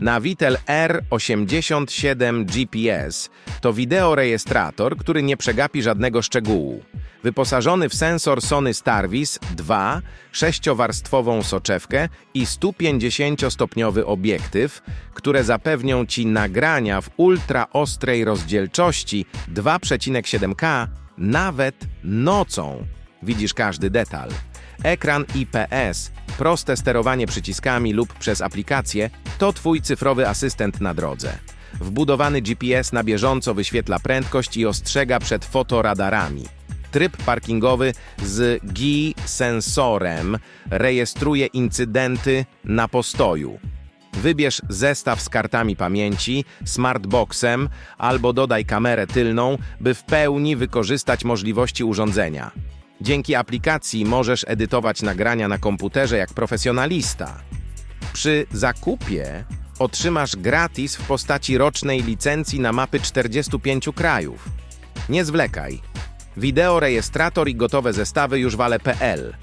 Navitel R87 GPS to wideorejestrator, który nie przegapi żadnego szczegółu. Wyposażony w sensor Sony Starvis 2, sześciowarstwową soczewkę i 150-stopniowy obiektyw, które zapewnią Ci nagrania w ultraostrej rozdzielczości 2,7K nawet nocą. Widzisz każdy detal. Ekran IPS, proste sterowanie przyciskami lub przez aplikację to Twój cyfrowy asystent na drodze. Wbudowany GPS na bieżąco wyświetla prędkość i ostrzega przed fotoradarami. Tryb parkingowy z GI-sensorem rejestruje incydenty na postoju. Wybierz zestaw z kartami pamięci, smartboxem albo dodaj kamerę tylną, by w pełni wykorzystać możliwości urządzenia. Dzięki aplikacji możesz edytować nagrania na komputerze jak profesjonalista. Przy zakupie otrzymasz gratis w postaci rocznej licencji na mapy 45 krajów. Nie zwlekaj. Wideo, rejestrator i gotowe zestawy już w ale.pl.